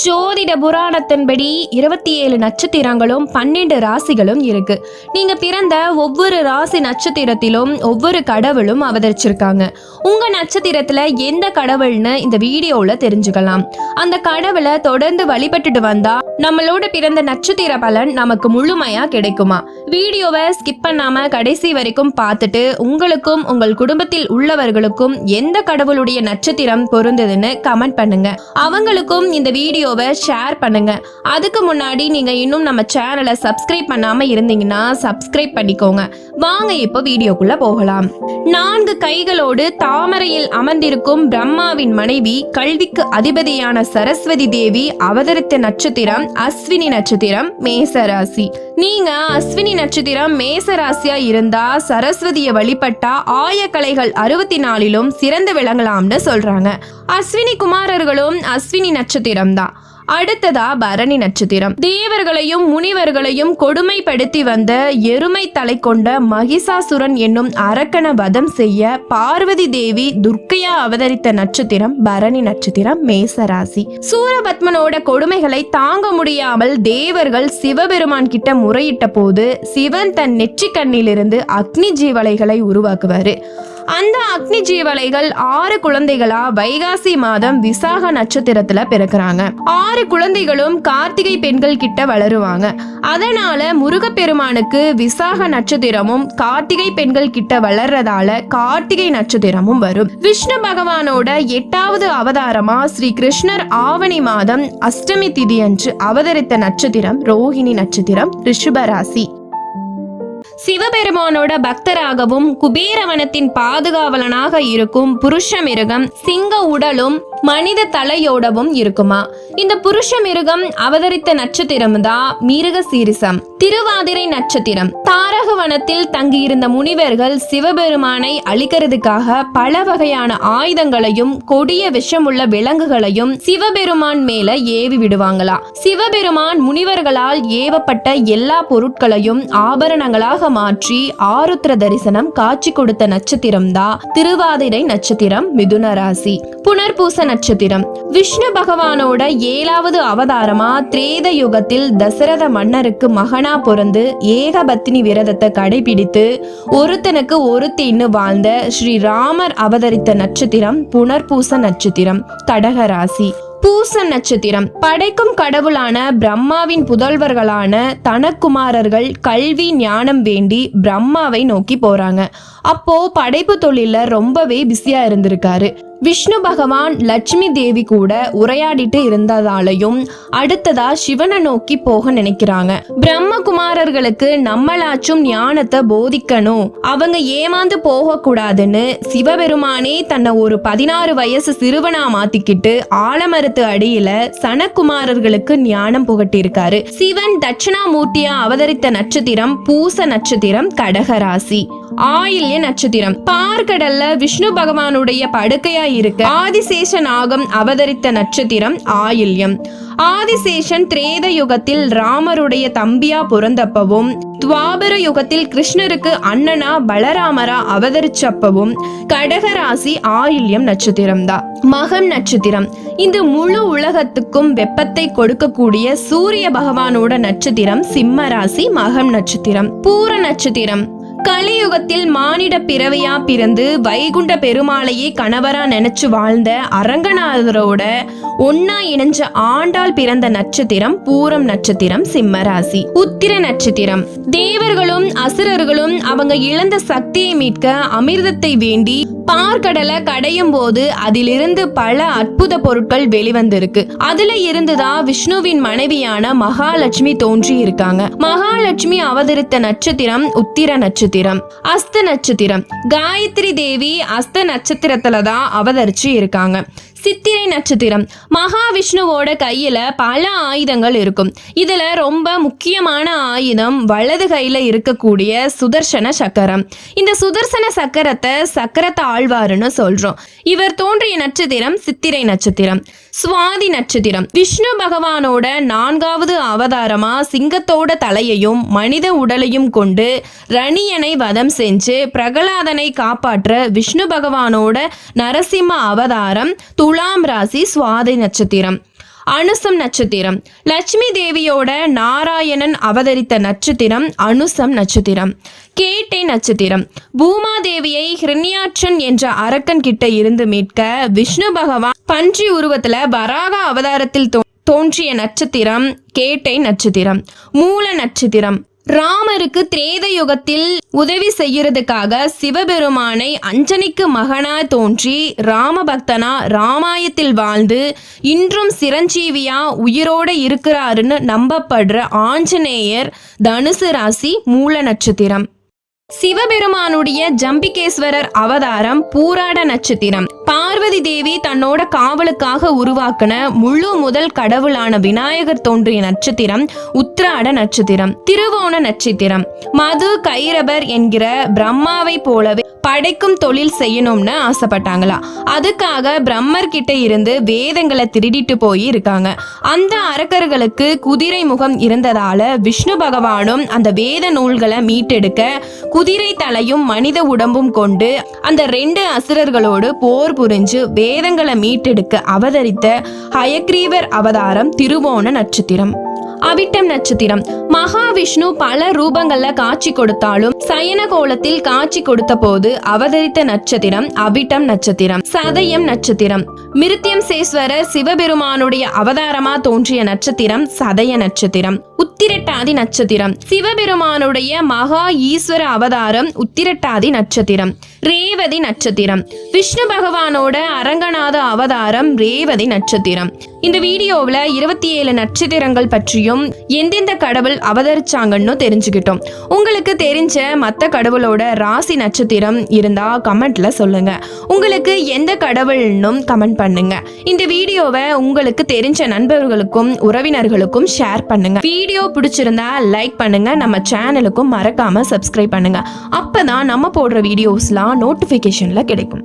ஜோதிட புராணத்தின்படி இருபத்தி ஏழு நட்சத்திரங்களும் பன்னெண்டு ராசிகளும் இருக்கு. நீங்க பிறந்த ஒவ்வொரு ராசி நட்சத்திரத்திலும் ஒவ்வொரு கடவுளும் அவதரிச்சிருக்காங்க. உங்க நட்சத்திரத்துல எந்த கடவுள்னு இந்த வீடியோல தெரிஞ்சுக்கலாம். அந்த கடவுளை தொடர்ந்து வழிபட்டுட்டு வந்தா நம்மளோட பிறந்த நட்சத்திர பலன் நமக்கு முழுமையா கிடைக்குமா? வீடியோவை ஸ்கிப் பண்ணாம கடைசி வரைக்கும் பார்த்துட்டு உங்களுக்கும் உங்கள் குடும்பத்தில் உள்ளவர்களுக்கும் எந்த கடவுளுடைய நட்சத்திரம் பொருந்ததுன்னு கமெண்ட் பண்ணுங்க. அவங்களுக்கும் இந்த வீடியோ வீடியோவை ஷேர் பண்ணுங்க. அதுக்கு முன்னாடி நீங்க இன்னும் நம்ம சேனலை சப்ஸ்கிரைப் பண்ணாம இருந்தீங்கன்னா சப்ஸ்கிரைப் பண்ணிக்கோங்க. வாங்க இப்போ வீடியோக்குள்ள போகலாம். நான்கு கைகளோடு தாமரையில் அமர்ந்திருக்கும் பிரம்மாவின் மனைவி கல்விக்கு அதிபதியான சரஸ்வதி தேவி அவதரித்த நட்சத்திரம் அஸ்வினி நட்சத்திரம் மேசராசி. நீங்க அஸ்வினி நட்சத்திரம் மேசராசியா இருந்தா சரஸ்வதியை வழிபட்டா ஆயக்கலைகள் அறுபத்தி நாலிலும் சிறந்து விளங்கலாம்னு சொல்றாங்க. அஸ்வினி குமாரர்களும் அஸ்வினி நட்சத்திரம் தான் அடுத்ததா பரணி நட்சத்திரம். தேவர்களையும் முனிவர்களையும் கொடுமைப்படுத்தி வந்த எருமை தலை கொண்ட மகிஷாசுரன் என்னும் அரக்கன வதம் செய்ய பார்வதி தேவி துர்க்கையா அவதரித்த நட்சத்திரம் பரணி நட்சத்திரம் மேசராசி. சூரபத்மனோட கொடுமைகளை தாங்க முடியாமல் தேவர்கள் சிவபெருமான் கிட்ட முறையிட்ட போது சிவன் தன் நெற்றிக் கண்ணிலிருந்து அக்னி ஜீவலைகளை உருவாக்குவாரு. அந்த அக்னி ஜீவலைகள் ஆறு குழந்தைகளா வைகாசி மாதம் விசாக நட்சத்திரத்துல பிறக்கிறாங்க. ஆறு குழந்தைகளும் கார்த்திகை பெண்கள் கிட்ட வளருவாங்க. அதனால முருகப்பெருமானுக்கு விசாக நட்சத்திரமும் கார்த்திகை பெண்கள் கிட்ட வளர்றதால கார்த்திகை நட்சத்திரமும் வரும். விஷ்ணு பகவானோட எட்டாவது அவதாரமா ஸ்ரீ கிருஷ்ணர் ஆவணி மாதம் அஷ்டமி திதி அன்று அவதரித்த நட்சத்திரம் ரோஹிணி நட்சத்திரம் ரிஷபராசி சிவபெருமானோட பக்தராகவும் குபேரவனத்தின் பாதுகாவலனாக இருக்கும் புருஷ மிருகம் சிங்க உடலும் மனித தலையோடவும் இருக்குமா? இந்த புருஷ மிருகம் அவதரித்த நட்சத்திரம் தான் மிருக சீரிசம். திருவாதிரை நட்சத்திரம். தாரக வனத்தில் தங்கியிருந்த முனிவர்கள் சிவபெருமானை அழிக்கிறதுக்காக பல வகையான ஆயுதங்களையும் கொடிய விஷமுள்ள விலங்குகளையும் சிவபெருமான் மேல ஏவி விடுவாங்களா? சிவபெருமான் முனிவர்களால் ஏவப்பட்ட எல்லா பொருட்களையும் ஆபரணங்களாக மாற்றி ஆருத்ர தரிசனம் காட்சி கொடுத்த நட்சத்திரம் தான் திருவாதிரை நட்சத்திரம் மிதுன ராசி. புனர்பூச நட்சத்திரம். விஷ்ணு பகவானோட ஏழாவது அவதாரமா திரேத யுகத்தில் தசரத மன்னருக்கு மகனா பிறந்து ஏகபத்தினி விரதத்தை கடைபிடித்து ஒருத்தனுக்கு ஒருத்தின்னு வாழ்ந்த ஸ்ரீ ராமர் அவதரித்த நட்சத்திரம் புனர்பூச நட்சத்திரம் கடகராசி. பூச நட்சத்திரம். படைக்கும் கடவுளான பிரம்மாவின் புதல்வர்களான தனக்குமாரர்கள் கல்வி ஞானம் வேண்டி பிரம்மாவை நோக்கி போறாங்க. அப்போ படைப்பு தொழில ரொம்பவே பிஸியா இருந்திருக்காரு. விஷ்ணு பகவான் லட்சுமி தேவி கூட உரையாடிட்டு இருந்ததாலையும் அடுத்ததா சிவனை நோக்கி போக நினைக்கிறாங்க. பிரம்மகுமாரர்களுக்கு நம்மளாச்சும் ஞானத்தை போதிக்கணும். அவங்க ஏமாந்து போக கூடாதுன்னு சிவபெருமானே தன்னை ஒரு பதினாறு வயசு சிறுவனா மாத்திக்கிட்டு ஆலமரத்து அடியில சனக்குமாரர்களுக்கு ஞானம் புகட்டியிருக்காரு. சிவன் தட்சிணாமூர்த்தியா அவதரித்த நட்சத்திரம் பூச நட்சத்திரம் கடகராசி. ஆயில்ய நட்சத்திரம். பார்க்கடல்ல விஷ்ணு பகவானுடைய படுக்கையா இருக்க ஆதிசேஷ நாகம் அவதரித்த நட்சத்திரம் ஆயில்யம். ஆதிசேஷன் திரேத யுகத்தில் ராமருடைய தம்பியா பிறந்தப்பவும் துவாபர யுகத்தில் கிருஷ்ணருக்கு அண்ணனா பலராமரா அவதரிச்சப்பவும் கடகராசி ஆயில்யம் நட்சத்திரம் தான் மகம் நட்சத்திரம். இந்த முழு உலகத்துக்கும் வெப்பத்தை கொடுக்கக்கூடிய சூரிய பகவானோட நட்சத்திரம் சிம்ம ராசி மகம் நட்சத்திரம். பூர நட்சத்திரம். கலியுகத்தில் மானிட பிறவியா பிறந்து வைகுண்ட பெருமாளையே கணவரா நினைச்சு வாழ்ந்த அரங்கநாதரோட ஒன்னா இணைஞ்ச ஆண்டாள் பிறந்த நட்சத்திரம் பூரம் நட்சத்திரம் சிம்மராசி உத்திர நட்சத்திரம். தேவர்களும் அசுரர்களும் அவங்க இழந்த சக்தியை மீட்க அமிர்தத்தை வேண்டி பார்க்கடலை கடையும் போது அதிலிருந்து பல அற்புத பொருட்கள் வெளிவந்திருக்கு. அதுல இருந்துதான் விஷ்ணுவின் மனைவியான மகாலட்சுமி தோன்றி இருக்காங்க மகாலட்சுமி அவதரித்த நட்சத்திரம் உத்திர நட்சத்திரம் அஸ்த நட்சத்திரம். காயத்ரி தேவி அஸ்த நட்சத்திரத்துல தான் அவதரிச்சு இருக்காங்க. சித்திரை நட்சத்திரம். மகாவிஷ்ணுவோட கையில பல ஆயுதங்கள் இருக்கும். இதுல ரொம்ப முக்கியமான ஆயுதம் வலது கையில இருக்கக்கூடிய சுதர்சன சக்கரம். இந்த சுதர்சன சக்கரத்தை சக்கரத்தை ஆழ்வாருன்னு சொல்றோம். இவர் தோன்றிய நட்சத்திரம் சித்திரை நட்சத்திரம். சுவாதி நட்சத்திரம். விஷ்ணு பகவானோட நான்காவது அவதாரமா சிங்கத்தோட தலையையும் மனித உடலையும் கொண்டு ரணியனை வதம் செஞ்சு பிரகலாதனை காப்பாற்ற விஷ்ணு பகவானோட நரசிம்ம அவதாரம் துலாம் ராசி சுவாதி நட்சத்திரம் அனுசம் நட்சத்திரம் லட்சுமி தேவியோட நாராயணன் அவதரித்த நட்சத்திரம் அனுசம் நட்சத்திரம். கேட்டை நட்சத்திரம் பூமாதேவியை ஹிரண்யாட்சன் என்ற அரக்கன் கிட்ட இருந்து மீட்க விஷ்ணு பகவான் பன்றி உருவத்துல வராக அவதாரத்தில் தோ- தோன்றிய நட்சத்திரம் கேட்டை நட்சத்திரம் மூல நட்சத்திரம். ராமருக்கு திரேத யுகத்தில் உதவி செய்யறதுக்காக சிவபெருமானை அஞ்சனிக்கு மகனா தோன்றி ராமபக்தனா ராமாயத்தில் வாழ்ந்து இன்றும் சிரஞ்சீவியா உயிரோட இருக்கிறாருன்னு நம்பப்படுற ஆஞ்சநேயர் தனுசு ராசி மூல நட்சத்திரம். சிவபெருமானுடைய ஜம்பிகேஸ்வரர் அவதாரம் பூராட நட்சத்திரம். பார்வதி தேவி தன்னோட காவலுக்காக உருவாக்கின முழு முதல் கடவுளான விநாயகர் தோன்றிய நட்சத்திரம் உத்திராட நட்சத்திரம் திருவோண நட்சத்திரம். மது கைரபர் என்கிற பிரம்மாவை போலவே படைக்கும் தொழில் செய்யணும்னு ஆசைப்பட்டாங்களா? அதுக்காக பிரம்மர் கிட்ட இருந்து வேதங்களை திருடிட்டு போய் இருக்காங்க. அந்த அரக்கர்களுக்கு குதிரை முகம் இருந்ததால விஷ்ணு பகவானும் அந்த வேத நூல்களை மீட்டெடுக்க குதிரை தலையும் மனித உடம்பும் கொண்டு அந்த ரெண்டு அசுரர்களோடு போர் புரிஞ்சு வேதங்களை மீட்டெடுக்க அவதரித்த ஹயக்ரீவர் அவதாரம் திருவோண நட்சத்திரம். அவிட்டம் நட்சத்திரம். மகாவிஷ்ணு பல ரூபங்கள்ல காட்சி கொடுத்தாலும் சயன கோலத்தில் காட்சி கொடுத்த போது அவதரித்த நட்சத்திரம் அவிட்டம் நட்சத்திரம் சதயம் நட்சத்திரம். மிருத்தியம் சேஸ்வரர் சிவபெருமானுடைய அவதாரமா தோன்றிய நட்சத்திரம் சதய நட்சத்திரம். உத்திரட்டாதி நட்சத்திரம். சிவபெருமானுடைய மகா ஈஸ்வர அவதாரம் உத்திரட்டாதி நட்சத்திரம். ரேவதி நட்சத்திரம். விஷ்ணு பகவானோட அரங்கநாத அவதாரம் ரேவதி நட்சத்திரம். இந்த வீடியோவில் இருபத்தி ஏழு நட்சத்திரங்கள் பற்றியும் எந்தெந்த கடவுள் அவதரிச்சாங்கன்னு தெரிஞ்சுக்கிட்டோம். உங்களுக்கு தெரிஞ்ச மற்ற கடவுளோட ராசி நட்சத்திரம் இருந்தா கமெண்ட்ல சொல்லுங்க. உங்களுக்கு எந்த கடவுள்னும் கமெண்ட் பண்ணுங்க. இந்த வீடியோவை உங்களுக்கு தெரிஞ்ச நண்பர்களுக்கும் உறவினர்களுக்கும் ஷேர் பண்ணுங்க. வீடியோ பிடிச்சிருந்தா லைக் பண்ணுங்க. நம்ம சேனலுக்கும் மறக்காம சப்ஸ்கிரைப் பண்ணுங்க. அப்பதான் நம்ம போடுற வீடியோஸ்லாம் நோட்டிஃபிகேஷன்ல கிடைக்கும்.